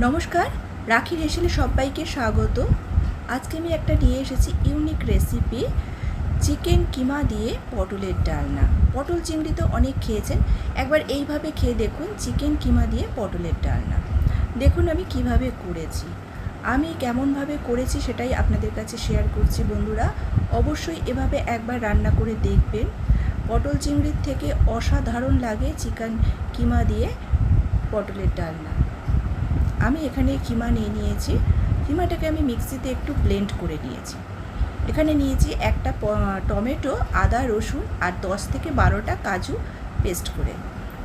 নমস্কার, রাখি রেসিলে সবাইকে স্বাগত। আজকে আমি একটা নিয়ে এসেছি ইউনিক রেসিপি চিকেন কিমা দিয়ে পটলের ডালনা। পটল চিংড়ি তো অনেক খেয়েছেন, একবার এইভাবে খেয়ে দেখুন চিকেন কিমা দিয়ে পটলের ডালনা। দেখুন আমি কীভাবে করেছি। আমি কেমনভাবে করেছি সেটাই আপনাদের কাছে শেয়ার করছি বন্ধুরা। অবশ্যই এভাবে একবার রান্না করে দেখবেন। পটল চিংড়ির থেকে অসাধারণ লাগে চিকেন কিমা দিয়ে পটলের ডালনা। আমি এখানে কিমা নিয়ে নিয়েছি। কিমাটাকে আমি মিক্সিতে একটু ব্লেন্ড করে নিয়েছি। এখানে নিয়েছি একটা টমেটো, আদা, রসুন আর দশ থেকে বারোটা কাজু পেস্ট করে।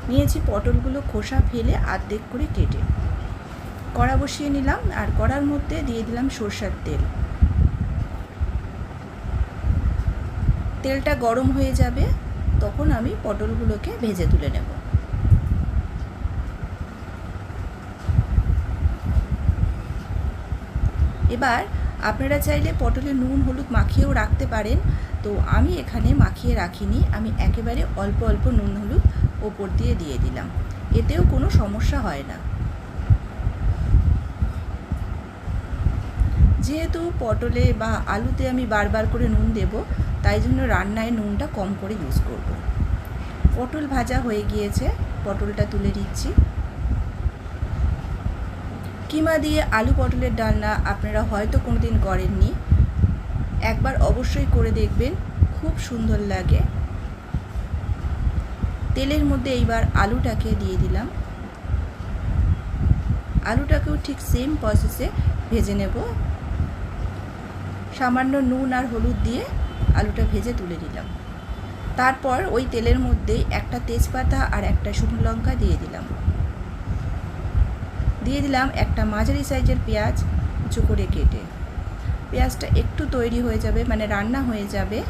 নিয়েছি পটলগুলো খোসা ফেলে আর্ধেক করে কেটে। কড়া বসিয়ে নিলাম আর কড়ার মধ্যে দিয়ে দিলাম সর্ষার তেল। তেলটা গরম হয়ে যাবে, তখন আমি পটলগুলোকে ভেজে তুলে নেব। এবার আপনারা চাইলে পটলে নুন, হলুদ মাখিয়েও রাখতে পারেন। তো আমি এখানে মাখিয়ে রাখিনি, আমি একেবারে অল্প অল্প নুন, হলুদ ওপর দিয়ে দিয়ে দিলাম। এতেও কোনো সমস্যা হয় না। যেহেতু পটলে বা আলুতে আমি বারবার করে নুন দেব, তাই জন্য রান্নায় নুনটা কম করে ইউজ করব। পটল ভাজা হয়ে গিয়েছে, পটলটা তুলে দিচ্ছি কিমা দিয়ে আলু পটলের ডালনা আপনারা হয়তো কোনো দিন করেননি। একবার অবশ্যই করে দেখবেন, খুব সুন্দর লাগে। তেলের মধ্যে এইবার আলুটাকে দিয়ে দিলাম। আলুটাকেও ঠিক সেম প্রসেসে ভেজে নেব। সামান্য নুন আর হলুদ দিয়ে আলুটা ভেজে তুলে দিলাম তারপর ওই তেলের মধ্যে একটা তেজপাতা আর একটা শুকনো লঙ্কা দিয়ে দিলাম। দিয়ে দিলাম একটা মাঝারি সাইজের পেঁয়াজ উঁচু করে কেটে। পেঁয়াজটা একটু তৈরি হয়ে যাবে মানে রান্না হয়ে যাবে।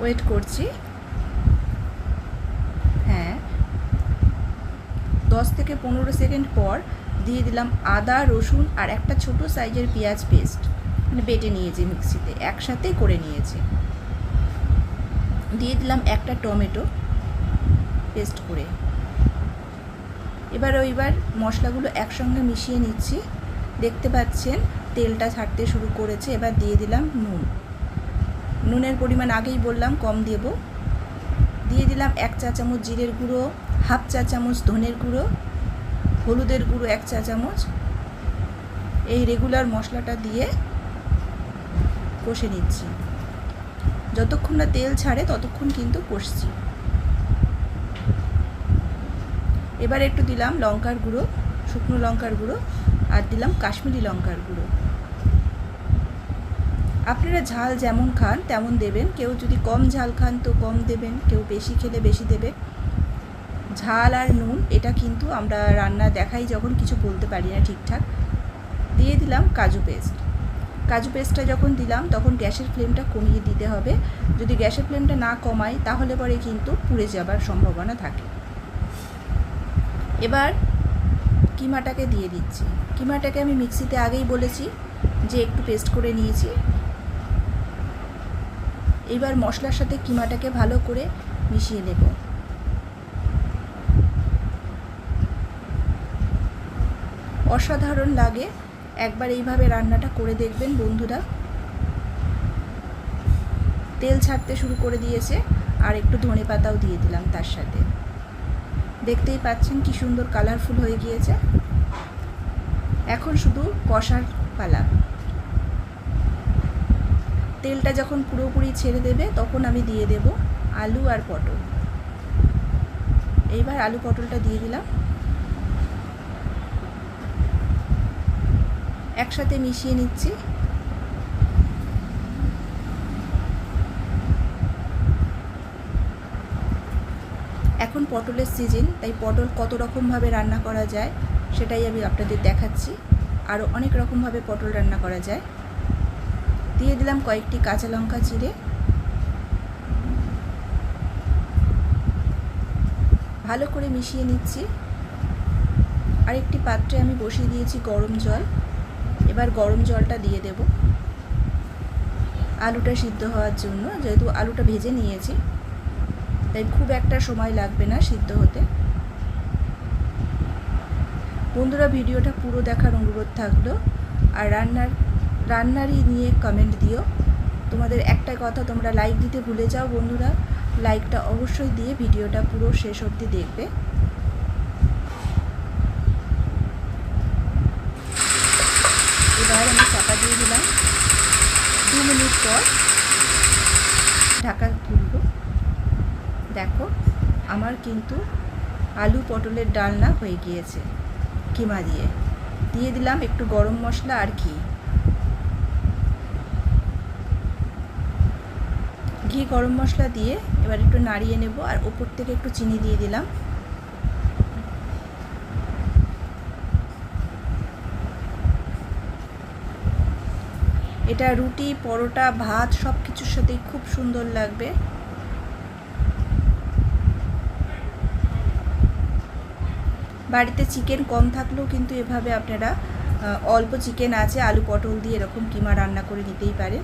ওয়েট করছি। হ্যাঁ। দশ থেকে পনেরো সেকেন্ড পর দিয়ে দিলাম আদা, রসুন আর একটা ছোট সাইজের পেঁয়াজ পেস্ট। মানে বেটে নিয়েছি মিক্সিতে একসাথেই করে নিয়েছি। দিয়ে দিলাম একটা টমেটো পেস্ট করে। এবার ওইবার মশলাগুলো একসঙ্গে মিশিয়ে নিচ্ছি। দেখতে পাচ্ছেন, তেলটা ছাড়তে শুরু করেছে। এবার দিয়ে দিলাম নুন। নুনের পরিমাণ আগেই বললাম, কম দেব। দিয়ে দিলাম এক চা চামচ জিরের গুঁড়ো, হাফ চা চামচ ধনের গুঁড়ো, হলুদের গুঁড়ো এক চা চামচ। এই রেগুলার মশলাটা দিয়ে কষে নিচ্ছি। যতক্ষণ না তেল ছাড়ে, ততক্ষণ কিন্তু কষছি। এবার একটু দিলাম লঙ্কার গুঁড়ো, শুকনো লঙ্কার গুঁড়ো, আর দিলাম কাশ্মীরি লঙ্কার গুঁড়ো। আপনারা ঝাল যেমন খান তেমন দেবেন। কেউ যদি কম ঝাল খান তো কম দেবেন, কেউ বেশি খেলে বেশি দেবে। ঝাল আর নুন, এটা কিন্তু আমরা রান্না দেখাই যখন, কিছু বলতে পারি না ঠিকঠাক। দিয়ে দিলাম কাজু পেস্ট। কাজু পেস্টটা যখন দিলাম, তখন গ্যাসের ফ্লেমটা কমিয়ে দিতে হবে। যদি গ্যাসের ফ্লেমটা না কমাই, তাহলে পরে কিন্তু পুড়ে যাবার সম্ভাবনা থাকে। এবার কিমাটাকে দিয়ে দিচ্ছি। কিমাটাকে আমি মিক্সিতে আগেই বলেছি যে একটু পেস্ট করে নিয়েছি। এবার মশলার সাথে কিমাটাকে ভালো করে মিশিয়ে নেব। অসাধারণ লাগে। একবার এইভাবে রান্নাটা করে দেখবেন বন্ধুরা। তেল ছাড়তে শুরু করে দিয়েছে। আর একটু ধনে পাতাও দিয়ে দিলাম তার সাথে। দেখতেই পাচ্ছেন কি সুন্দর কালারফুল হয়ে গিয়েছে। এখন শুধু কষার পালা। তেলটা যখন পুরোপুরি ছেড়ে দেবে, তখন আমি দিয়ে দেব আলু আর পটল। এইবার আলু পটলটা দিয়ে দিলাম। একসাথে মিশিয়ে নিচ্ছি। এখন পটলের সিজন তাই পটল কত রকমভাবে রান্না করা যায় সেটাই আমি আপনাদের দেখাচ্ছি। আরও অনেক রকমভাবে পটল রান্না করা যায়। দিয়ে দিলাম কয়েকটি কাঁচা লঙ্কা চিড়ে। ভালো করে মিশিয়ে নিচ্ছি। আরেকটি পাত্রে আমি বসিয়ে দিয়েছি গরম জল। এবার গরম জলটা দিয়ে দেব। আলুটা সিদ্ধ হওয়ার জন্য, যেহেতু আলুটা ভেজে নিয়েছি। তাই খুব একটা সময় লাগবে না সিদ্ধ হতে। বন্ধুরা, ভিডিওটা পুরো দেখার অনুরোধ থাকল। আর রান্নার, রান্নারই নিয়ে কমেন্ট দিও। তোমাদের একটা কথা তোমরা লাইক দিতে ভুলে যাও বন্ধুরা। লাইকটা অবশ্যই দিয়ে ভিডিওটা পুরো শেষ অবধি দেখবে। এবার আমি চাপা দিয়ে দিলাম। দু মিনিট পর ঢাকা দেখো, আমার কিন্তু আলু পটলের ডালনা হয়ে গিয়েছে, কিমা দিয়ে। দিয়ে দিলাম একটু গরম মশলা আর ঘি। ঘি গরম মশলা দিয়ে এবার একটু নাড়িয়ে নেব, আর ওপর থেকে একটু চিনি দিয়ে দিলাম। এটা রুটি, পরোটা, ভাত সব কিছুর সাথেই খুব সুন্দর লাগবে। বাড়িতে চিকেন কম থাকলেও কিন্তু এভাবে আপনারা অল্প চিকেন আছে, আলু পটল দিয়ে এরকম কিমা রান্না করে নিতেই পারে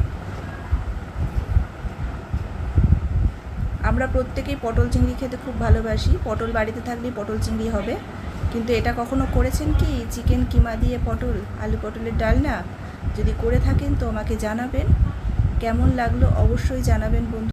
আমরা প্রত্যেকেই পটল চিংড়ি খেতে খুব ভালোবাসি। পটল বাড়িতে থাকলেই পটল চিংড়ি হবে। কিন্তু এটা কখনো করেছেন কি? চিকেন কিমা দিয়ে পটল, আলু পটলের ডাল না? যদি করে থাকেন তো আমাকে জানাবেন। কেমন লাগল অবশ্যই জানাবেন বন্ধু।